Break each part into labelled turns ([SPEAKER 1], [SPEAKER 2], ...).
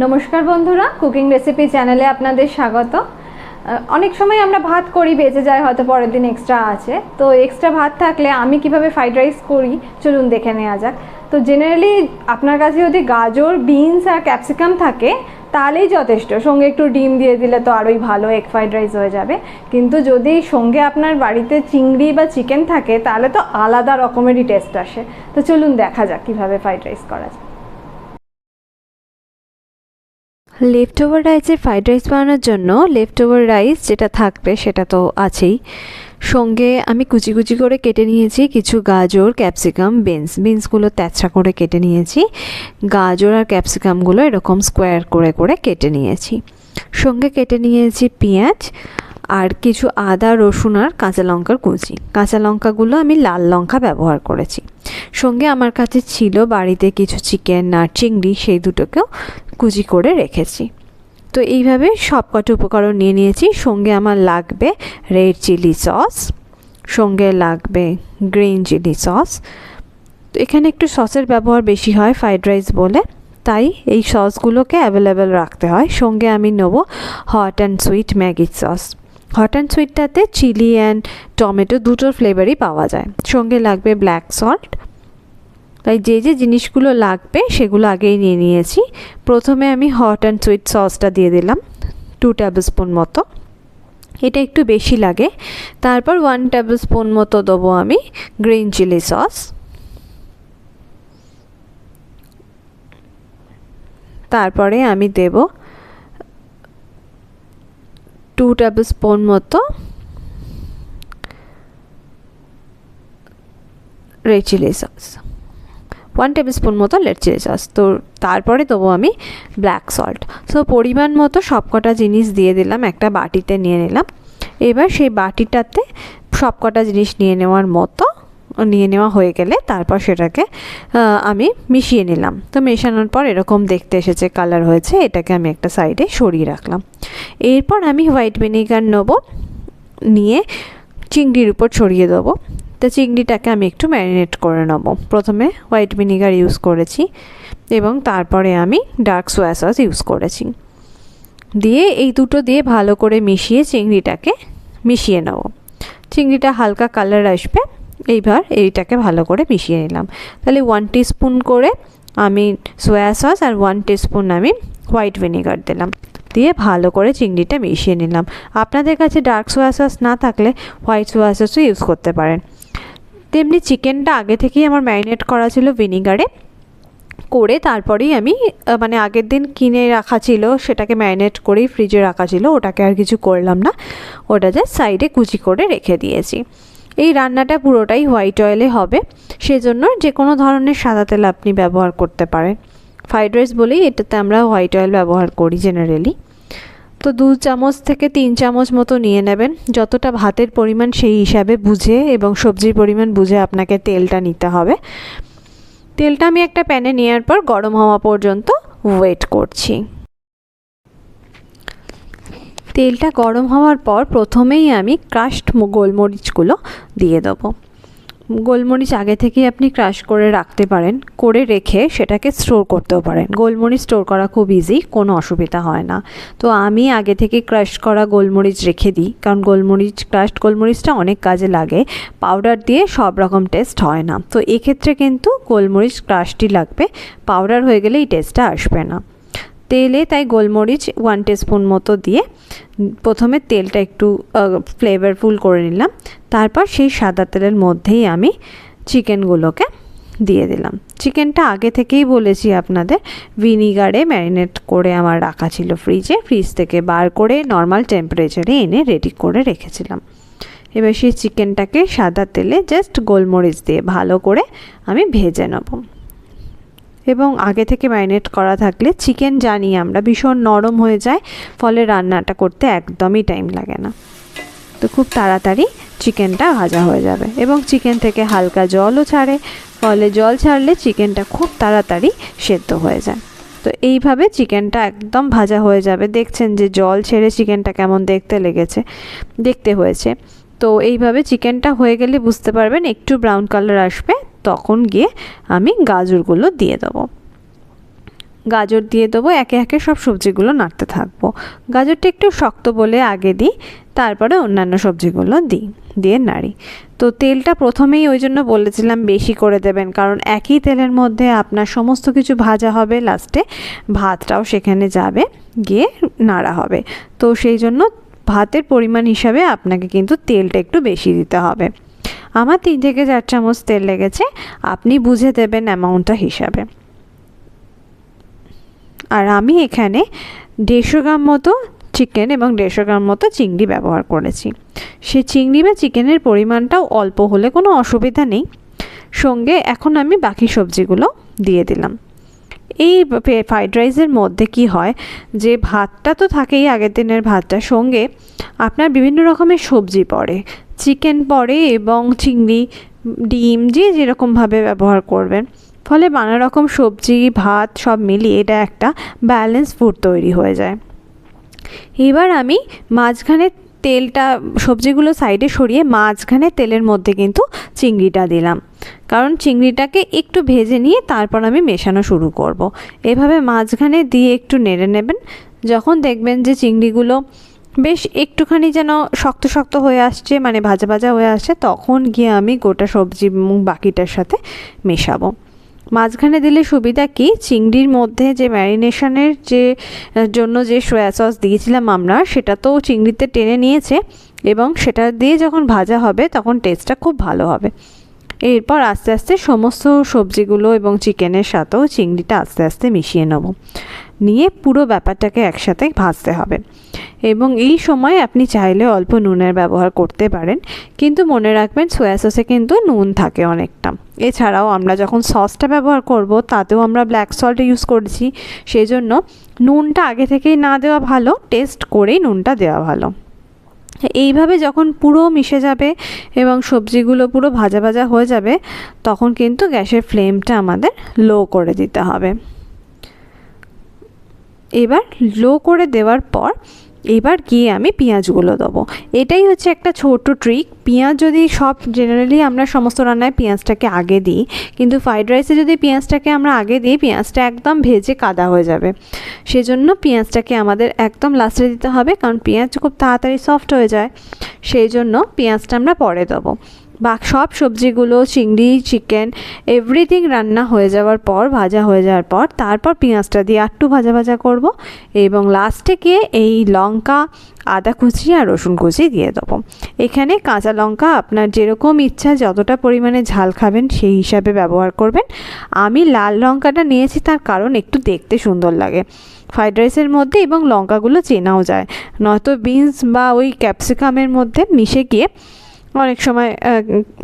[SPEAKER 1] নমস্কার বন্ধুরা cooking recipe চ্যানেলে আপনাদের স্বাগত। অনেক সময় আমরা ভাত করি, বেঁচে যায়, হয়তো পরের দিন এক্সট্রা আছে। তো এক্সট্রা ভাত থাকলে আমি কীভাবে ফ্রাইড রাইস করি, চলুন দেখে নেওয়া যাক। তো জেনারেলি আপনার কাছে যদি গাজর বিনস আর ক্যাপসিকাম থাকে, তাহলেই যথেষ্ট। সঙ্গে একটু ডিম দিয়ে দিলে তো আরোই ভালো এগ ফ্রাইড রাইস হয়ে যাবে। কিন্তু যদি সঙ্গে আপনার বাড়িতে চিংড়ি বা চিকেন থাকে, তাহলে তো আলাদা রকমেরই টেস্ট আসে। তো চলুন দেখা যাক কীভাবে ফ্রাইড রাইস করা যায়।
[SPEAKER 2] লেফট ওভার রাইসের ফ্রাইড রাইস বানানোর জন্য লেফট ওভার রাইস যেটা থাকবে সেটা তো আছেই। সঙ্গে আমি কুচি কুচি করে কেটে নিয়েছি কিছু গাজর ক্যাপসিকাম বিনস বিনসগুলো তেচড়া করে কেটে নিয়েছি। গাজর আর ক্যাপসিকামগুলো এরকম স্কোয়ার করে করে কেটে নিয়েছি। সঙ্গে কেটে নিয়েছি পেঁয়াজ। আর কিছু আদা, রসুন আর কাঁচা লঙ্কার কুচি। কাঁচা লঙ্কাগুলো আমি লাল লঙ্কা ব্যবহার করেছি। সঙ্গে আমার কাছে ছিল বাড়িতে কিছু চিকেন আর চিংড়ি, সেই দুটোকেও কুচি করে রেখেছি। তো এইভাবে সব কটা উপকরণ নিয়ে নিয়েছি। সঙ্গে আমার লাগবে রেড চিলি সস, সঙ্গে লাগবে গ্রিন চিলি সস। তো এখানে একটু সসের ব্যবহার বেশি হয় ফ্রাইড রাইস বলে। তাই এই সসগুলোকে অ্যাভেলেবেল রাখতে হয়। সঙ্গে আমি নেব hot and sweet Maggi sauce. Hot and সুইটটাতে chilli and tomato দুটোর ফ্লেভারই পাওয়া যায়। সঙ্গে লাগবে ব্ল্যাক সল্ট তাই যে যে জিনিসগুলো লাগবে সেগুলো আগেই নিয়ে নিয়েছি। প্রথমে আমি হট অ্যান্ড সুইট সসটা দিয়ে দিলাম টু টেবিল স্পুন মতো। এটা একটু বেশি লাগে। তারপর ওয়ান টেবিল স্পুন মতো দেবো আমি গ্রিন চিলি সস তারপরে আমি দেব টু টেবিল স্পুন মতো red chilli sauce one tablespoon মতো রেড চিলি সস তো তারপরে দেবো আমি ব্ল্যাক সল্ট সো পরিমাণ মতো সবকটা জিনিস দিয়ে দিলাম, একটা বাটিতে নিয়ে নিলাম। এবার সেই বাটিটাতে সবকটা জিনিস নিয়ে নেওয়ার মতো নিয়ে নেওয়া হয়ে গেলে তারপর সেটাকে আমি মিশিয়ে নিলাম। তো মেশানোর পর এরকম দেখতে এসেছে, কালার হয়েছে, এটাকে আমি একটা সাইডে সরিয়ে রাখলাম। এরপর আমি হোয়াইট ভিনেগার নেব, নিয়ে চিংড়ির উপর ছড়িয়ে দেবো। তো চিংড়িটাকে আমি একটু ম্যারিনেট করে নেব। প্রথমে হোয়াইট ভিনিগার ইউজ করেছি এবং তারপরে আমি ডার্ক সোয়া সস ইউজ করেছি। দিয়ে এই দুটো দিয়ে ভালো করে মিশিয়ে চিংড়িটাকে মিশিয়ে নেব। চিংড়িটা হালকা কালার আসবে এইবার এইটাকে ভালো করে মিশিয়ে নিলাম। তাহলে ওয়ান স্পুন করে আমি সোয়া সস আর ওয়ান স্পুন আমি হোয়াইট ভিনেগার দিলাম। দিয়ে ভালো করে চিংড়িটা মিশিয়ে নিলাম। আপনাদের কাছে ডার্ক সোয়া সস না থাকলে হোয়াইট সোয়া সসও ইউজ করতে পারেন। তেমনি চিকেনটা আগে থেকেই আমার ম্যারিনেট করা ছিল ভিনিগারে করে তারপরেই আমি মানে আগের দিন কিনে রাখা ছিল, সেটাকে ম্যারিনেট করেই ফ্রিজে রাখা ছিল, ওটাকে আর কিছু করলাম না। ওটা জাস্ট সাইডে কুচি করে রেখে দিয়েছি। এই রান্নাটা পুরোটাই হোয়াইট অয়েলে হবে। সেজন্য যে কোনো ধরনের সাদা তেল আপনি ব্যবহার করতে পারেন। ফ্রাইড রাইস বলেই এটাতে আমরা হোয়াইট অয়েল ব্যবহার করি জেনারেলি তো দু চামচ থেকে তিন চামচ মতো নিয়ে নেবেন। যতটা ভাতের পরিমাণ সেই হিসাবে বুঝে এবং সবজির পরিমাণ বুঝে আপনাকে তেলটা নিতে হবে। তেলটা আমি একটা প্যানে নেওয়ার পর গরম হওয়া পর্যন্ত ওয়েট করছি। তেলটা গরম হওয়ার পর প্রথমেই আমি ক্রাশড গোলমরিচগুলো দিয়ে দেবো। গোলমরিচ আগে থেকেই আপনি ক্রাশ করে রাখতে পারেন, করে রেখে সেটাকে স্টোর করতেও পারেন। গোলমরিচ স্টোর করা খুব ইজি কোনো অসুবিধা হয় না। তো আমি আগে থেকে ক্রাশ করা গোলমরিচ রেখে দিই, কারণ গোলমরিচ ক্রাশড গোলমরিচটা অনেক কাজে লাগে। পাউডার দিয়ে সব রকম টেস্ট হয় না। তো এক্ষেত্রে কিন্তু গোলমরিচ ক্রাশটি লাগবে পাউডার হয়ে গেলে এই টেস্টটা আসবে না। তেলে তাই গোলমরিচ ওয়ান স্পুন মতো দিয়ে প্রথমে তেলটা একটু ফ্লেভারফুল করে নিলাম। তারপর সেই সাদা তেলের মধ্যেই আমি চিকেনগুলোকে দিয়ে দিলাম। চিকেনটা আগে থেকেই বলেছি আপনাদের, ভিনিগারে ম্যারিনেট করে আমার রাখা ছিল ফ্রিজে। ফ্রিজ থেকে বার করে নর্মাল টেম্পারেচারে এনে রেডি করে রেখেছিলাম। এবার সেই চিকেনটাকে সাদা তেলে জাস্ট গোলমরিচ দিয়ে ভালো করে আমি ভেজে নেব। এবং আগে থেকে ম্যারিনেট করা থাকলে চিকেন জানি আমরা ভীষণ নরম হয়ে যায়, ফলে রান্নাটা করতে একদমই টাইম লাগে না। তো খুব তাড়াতাড়ি চিকেনটা ভাজা হয়ে যাবে এবং চিকেন থেকে হালকা জলও ছাড়ে, ফলে জল ছাড়লে চিকেনটা খুব তাড়াতাড়ি সেদ্ধ হয়ে যায়। তো এইভাবে চিকেনটা একদম ভাজা হয়ে যাবে। দেখছেন যে জল ছেড়ে চিকেনটা কেমন দেখতে লেগেছে, দেখতে হয়েছে। তো এইভাবে চিকেনটা হয়ে গেলে বুঝতে পারবেন একটু ব্রাউন কালার আসবে তখন গিয়ে আমি গাজরগুলো দিয়ে দেবো। গাজর দিয়ে দেবো, একে একে সব সবজিগুলো নাড়তে থাকব। গাজরটা একটু শক্ত বলে আগে দিই, তারপরে অন্যান্য সবজিগুলো দিই, দিয়ে নাড়ি। তো তেলটা প্রথমেই ওই জন্য বলেছিলাম বেশি করে দেবেন, কারণ একই তেলের মধ্যে আপনার সমস্ত কিছু ভাজা হবে, লাস্টে ভাতটাও সেখানে যাবে, গিয়ে নাড়া হবে। তো সেই জন্য ভাতের পরিমাণ হিসাবে আপনাকে কিন্তু তেলটা একটু বেশি দিতে হবে। আমার তিন থেকে চার চামচ তেল লেগেছে, আপনি বুঝে দেবেন অ্যামাউন্টটা হিসাবে। আর আমি এখানে দেড়শো গ্রাম মতো চিকেন এবং দেড়শো গ্রাম মতো চিংড়ি ব্যবহার করেছি। সে চিংড়ি বা চিকেনের পরিমাণটাও অল্প হলে কোনো অসুবিধা নেই। সঙ্গে এখন আমি বাকি সবজিগুলো দিয়ে দিলাম। এই ফ্রাইড রাইসের মধ্যে কি হয় যে ভাতটা তো থাকেই আগের দিনের ভাতটা, সঙ্গে আপনার বিভিন্ন রকমের সবজি পড়ে। চিকেন পড়ে এবং চিংড়ি, ডিম, যে যেরকমভাবে ব্যবহার করবেন। ফলে নানা রকম সবজি, ভাত সব মিলিয়ে এটা একটা ব্যালেন্স ফুড তৈরি হয়ে যায়। এবার আমি মাঝখানে তেলটা, সবজিগুলো সাইডে সরিয়ে মাঝখানে তেলের মধ্যে কিন্তু চিংড়িটা দিলাম। কারণ চিংড়িটাকে একটু ভেজে নিয়ে তারপর আমি মেশানো শুরু করব। এভাবে মাঝখানে দিয়ে একটু নেড়ে নেবেন। যখন দেখবেন যে চিংড়িগুলো বেশ একটুখানি যেন শক্ত শক্ত হয়ে আসছে মানে ভাজা ভাজা হয়ে আসছে, তখন গিয়ে আমি গোটা সবজি এবং বাকিটার সাথে মেশাবো। মাঝখানে দিলে সুবিধা কি? চিংড়ির মধ্যে যে ম্যারিনেশনের যে জন্য যে সয়া সস দিয়েছিলাম আমরা, সেটা তো চিংড়িতে টেনে নিয়েছে এবং সেটা দিয়ে যখন ভাজা হবে, তখন টেস্টটা খুব ভালো হবে। এরপর আস্তে আস্তে সমস্ত সবজিগুলো এবং চিকেনের সাথেও চিংড়িটা আস্তে আস্তে মিশিয়ে নেব। নিয়ে পুরো ব্যাপারটাকে একসাথে ভাজতে হবে। এবং এই সময় আপনি চাইলে অল্প নুনের ব্যবহার করতে পারেন, কিন্তু মনে রাখবেন সোয়া সসে কিন্তু নুন থাকে অনেকটা। এছাড়াও আমরা যখন সসটা ব্যবহার করব, তাতেও আমরা ব্ল্যাক সল্ট ইউজ করেছি সেই জন্য নুনটা আগে থেকেই না দেওয়া ভালো, টেস্ট করেই নুনটা দেওয়া ভালো। এইভাবে যখন পুরো মিশে যাবে এবং সবজিগুলো পুরো ভাজা ভাজা হয়ে যাবে, তখন কিন্তু গ্যাসের ফ্লেমটা আমাদের লো করে দিতে হবে। এবার লো করে দেওয়ার পর এবার গিয়ে আমি পেঁয়াজগুলো দেবো। এটাই হচ্ছে একটা ছোট ট্রিক পেঁয়াজ যদি সব জেনারেলি আমরা সমস্ত রান্নায় পেঁয়াজটাকে আগে দিই, কিন্তু ফ্রাইড রাইসে যদি পেঁয়াজটাকে আমরা আগে দিই, পেঁয়াজটা একদম ভেজে কাদা হয়ে যাবে। সেজন্য পেঁয়াজটাকে আমাদের একদম লাস্টে দিতে হবে, কারণ পেঁয়াজ খুব তাড়াতাড়ি সফট হয়ে যায়। সেই জন্য পেঁয়াজটা আমরা পরে দেবো। বা সব সবজিগুলো, চিংড়ি, চিকেন এভরিথিং রান্না হয়ে যাওয়ার পর, ভাজা হয়ে যাওয়ার পর, তারপর পেঁয়াজটা দিয়ে আটটু ভাজা ভাজা করব এবং লাস্টে গিয়ে এই লঙ্কা, আদা কুচি আর রসুন কুচি দিয়ে দেবো। এখানে কাঁচা লঙ্কা আপনার যেরকম ইচ্ছা যতটা পরিমাণে ঝাল খাবেন সেই হিসাবে ব্যবহার করবেন। আমি লাল লঙ্কাটা নিয়েছি তার কারণ একটু দেখতে সুন্দর লাগে। ফ্রাইড রাইসের মধ্যে এবং লঙ্কাগুলো চেনাও যায়। নয়তো বিনস বা ওই ক্যাপসিকামের মধ্যে মিশে গিয়ে অনেক সময়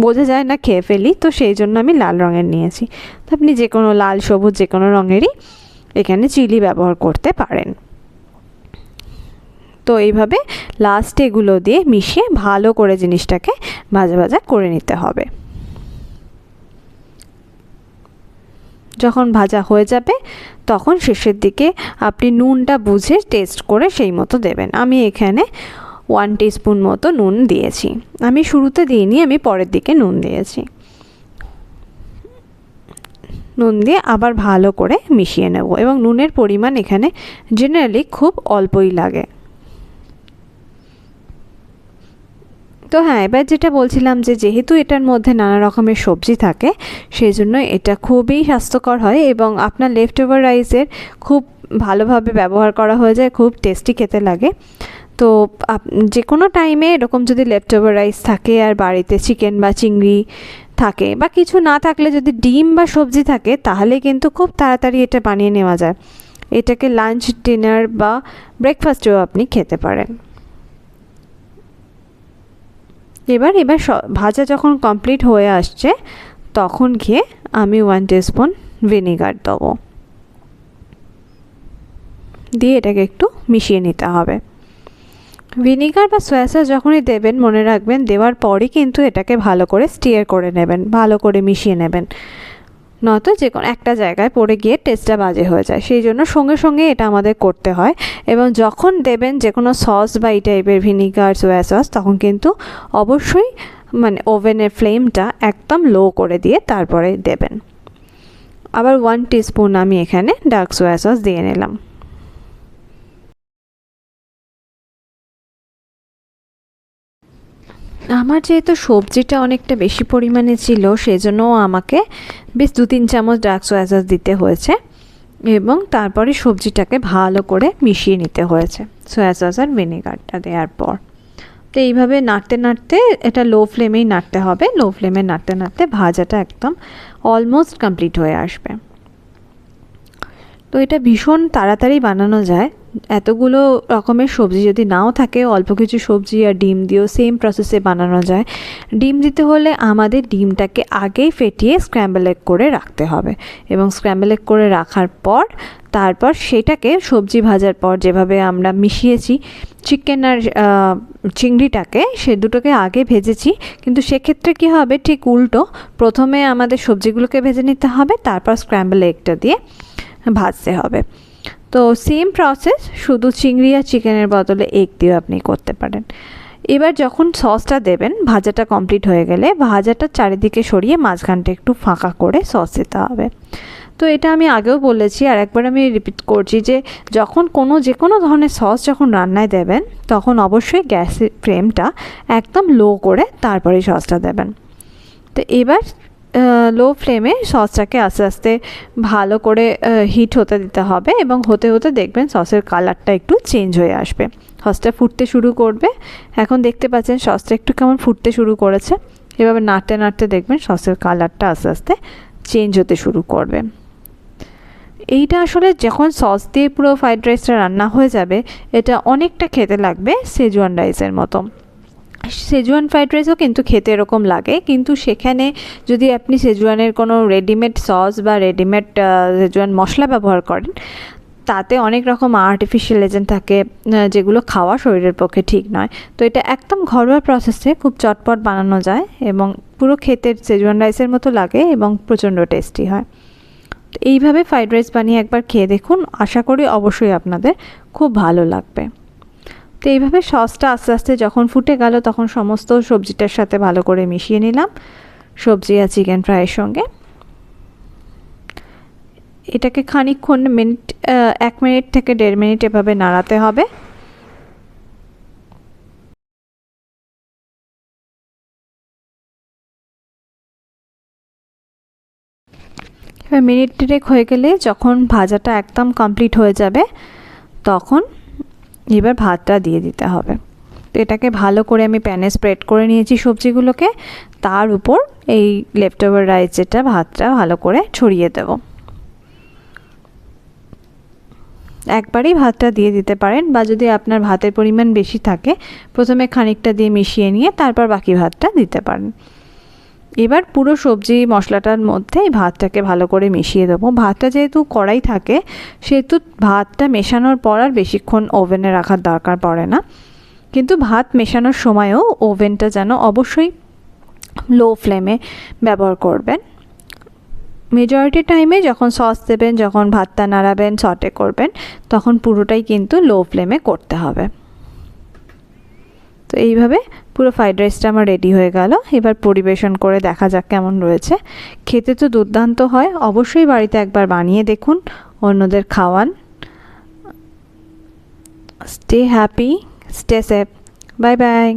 [SPEAKER 2] বোঝা যায় না, খেয়ে ফেলি, তো সেই জন্য আমি লাল রঙের নিয়েছি। তো আপনি যে কোনো লাল, সবুজ যে কোনো রঙেরই এখানে চিলি ব্যবহার করতে পারেন। তো এইভাবে লাস্ট এগুলো দিয়ে মিশিয়ে ভালো করে জিনিসটাকে ভাজা ভাজা করে নিতে হবে। যখন ভাজা হয়ে যাবে, তখন শেষের দিকে আপনি নুনটা বুঝে টেস্ট করে সেই মতো দেবেন। আমি এখানে ওয়ান টিস্পুন মতো নুন দিয়েছি। আমি শুরুতে দিইনি, আমি পরের দিকে নুন দিয়েছি। নুন দিয়ে আবার ভালো করে মিশিয়ে নেব এবং নুনের পরিমাণ এখানে জেনারেলি খুব অল্পই লাগে। তো হ্যাঁ এবার যেটা বলছিলাম যে যেহেতু এটার মধ্যে নানা রকমের সবজি থাকে সেই জন্য এটা খুবই স্বাস্থ্যকর হয় এবং আপনার লেফট ওভার রাইসের খুব ভালোভাবে ব্যবহার করা হয়ে যায়, খুব টেস্টি খেতে লাগে। তো যে কোনো টাইমে এরকম যদি লেফট ওভার রাইস থাকে আর বাড়িতে চিকেন বা চিংড়ি থাকে বা কিছু না থাকলে যদি ডিম বা সবজি থাকে, তাহলে কিন্তু খুব তাড়াতাড়ি এটা বানিয়ে নেওয়া যায়। এটাকে লাঞ্চ ডিনার বা ব্রেকফাস্টেও আপনি খেতে পারেন। এবার এবার ভাজা যখন কমপ্লিট হয়ে আসছে, তখন গিয়ে আমি ওয়ান টিস্পুন ভিনিগার দেবো। দিয়ে এটাকে একটু মিশিয়ে নিতে হবে। ভিনিগার বা সয়া সস যখনই দেবেন, মনে রাখবেন, দেওয়ার পরই কিন্তু এটাকে ভালো করে স্টিয়ার করে নেবেন, ভালো করে মিশিয়ে নেবেন। নয়তো যে কোনো একটা জায়গায় পড়ে গিয়ে টেস্টটা বাজে হয়ে যায়। সেই জন্য সঙ্গে সঙ্গে এটা আমাদের করতে হয় এবং যখন দেবেন যে কোনো সস বা এই টাইপের ভিনিগার সোয়া সস তখন কিন্তু অবশ্যই মানে ওভেনের ফ্লেমটা একদম লো করে দিয়ে তারপরে দেবেন। আবার ওয়ান টিস্পুন আমি এখানে ডার্ক সোয়া সস দিয়ে নিলাম। আমার যেহেতু সবজিটা অনেকটা বেশি পরিমাণে ছিল, সেজন্য আমাকে বেশ দু তিন চামচ ডার্ক সোয়া দিতে হয়েছে এবং তারপরে সবজিটাকে ভালো করে মিশিয়ে নিতে হয়েছে, সয়া সস আর ভিনেগারটা দেওয়ার পর। তো এইভাবে নাড়তে নাড়তে এটা লো ফ্লেমেই নাড়তে হবে, লো ফ্লেমে নাড়তে নাড়তে ভাজাটা একদম অলমোস্ট কমপ্লিট হয়ে আসবে। তো এটা ভীষণ তাড়াতাড়ি বানানো যায় এতগুলো রকমের সবজি যদি নাও থাকে, অল্প কিছু সবজি আর ডিম দিয়েও সেম প্রসেসে বানানো যায়। ডিম দিতে হলে আমাদের ডিমটাকে আগেই ফেটিয়ে স্ক্র্যাম্বল এগ করে রাখতে হবে। এবং স্ক্র্যাম্বল এগ করে রাখার পর, তারপর সেটাকে সবজি ভাজার পর যেভাবে আমরা মিশিয়েছি চিকেন আর চিংড়িটাকে, সে দুটোকে আগে ভেজেছি। কিন্তু সেক্ষেত্রে কী হবে? ঠিক উল্টো। প্রথমে আমাদের সবজিগুলোকে ভেজে নিতে হবে, তারপর স্ক্র্যাম্বল এগটা দিয়ে ভাজতে হবে। তো সেম প্রসেস শুধু চিংড়ি আর চিকেনের বদলে এগ দিয়েও আপনি করতে পারেন। এবার যখন সসটা দেবেন, ভাজাটা কমপ্লিট হয়ে গেলে ভাজাটা চারিদিকে সরিয়ে মাঝখানটা একটু ফাঁকা করে সস দিতে হবে। তো এটা আমি আগেও বলেছি, আর একবার আমি রিপিট করছি যে যখন কোনো যে কোনো ধরনের সস যখন রান্নায় দেবেন, তখন অবশ্যই গ্যাসের ফ্লেমটা একদম লো করে তারপরে সসটা দেবেন। তো এবার লো ফ্লেমে সসটাকে আস্তে আস্তে ভালো করে হিট হতে দিতে হবে এবং হতে হতে দেখবেন সসের কালারটা একটু চেঞ্জ হয়ে আসবে। সসটা ফুটতে শুরু করবে। এখন দেখতে পাচ্ছেন সসটা একটু কেমন ফুটতে শুরু করেছে। এভাবে নাড়তে নাড়তে দেখবেন সসের কালারটা আস্তে আস্তে চেঞ্জ হতে শুরু করবে। এইটা আসলে যখন সস দিয়ে পুরো ফ্রাইড রাইসটা রান্না হয়ে যাবে, এটা অনেকটা খেতে লাগবে সেজওয়ান রাইসের মতো। সেজওয়ান ফ্রাইড রাইসও কিন্তু খেতে এরকম লাগে, কিন্তু সেখানে যদি আপনি সেজুয়ানের কোনো রেডিমেড সস বা রেডিমেড সেজুয়ান মশলা ব্যবহার করেন, তাতে অনেক রকম আর্টিফিশিয়াল এজেন্ট থাকে যেগুলো খাওয়া শরীরের পক্ষে ঠিক নয়। তো এটা একদম ঘরোয়া প্রসেসে খুব চটপট বানানো যায় এবং পুরো খেতে সেজুয়ান রাইসের মতো লাগে এবং প্রচণ্ড টেস্টি হয়। তো এইভাবে ফ্রাইড রাইস বানিয়ে একবার খেয়ে দেখুন, আশা করি অবশ্যই আপনাদের খুব ভালো লাগবে। তো এইভাবে সসটা আস্তে আস্তে যখন ফুটে গেল, তখন সমস্ত সবজিটার সাথে ভালো করে মিশিয়ে নিলাম। সবজি আর চিকেন ফ্রাইয়ের সঙ্গে। এটাকে খানিকক্ষণ মিনিট এক মিনিট থেকে দেড় মিনিট এভাবে নাড়াতে হবে। মিনিট দেড়েক হয়ে গেলে যখন ভাজাটা একদম কমপ্লিট হয়ে যাবে, তখন এবার ভাতটা দিয়ে দিতে হবে। তো এটাকে ভালো করে আমি প্যানে স্প্রেড করে নিয়েছি সবজিগুলোকে। তার উপর এই লেফট ওভার রাইস যেটা ভাতটা ভালো করে ছড়িয়ে দেব। একবারেই ভাতটা দিয়ে দিতে পারেন বা যদি আপনার ভাতের পরিমাণ বেশি থাকে, প্রথমে খানিকটা দিয়ে মিশিয়ে নিয়ে তারপর বাকি ভাতটা দিতে পারেন। এবার পুরো সবজি মশলাটার মধ্যে এই ভাতটাকে ভালো করে মিশিয়ে দেবো। ভাতটা যেহেতু কড়াই থাকে, সেহেতু ভাতটা মেশানোর পর আর বেশিক্ষণ ওভেনে রাখার দরকার পড়ে না। কিন্তু ভাত মেশানোর সময়ও ওভেনটা যেন অবশ্যই লো ফ্লেমে ব্যবহার করবেন। মেজরিটি টাইমে যখন সস দেবেন, যখন ভাতটা নাড়াবেন, সটে করবেন, তখন পুরোটাই কিন্তু লো ফ্লেমে করতে হবে। তো এইভাবে পুরো ফ্রাইড রাইসটা আমার রেডি হয়ে গেল। এবার পরিবেশন করে দেখা যাক কেমন রয়েছে। খেতে তো দুর্দান্ত হয়, অবশ্যই বাড়িতে একবার বানিয়ে দেখুন, অন্যদের খাওয়ান। Stay happy stay safe bye bye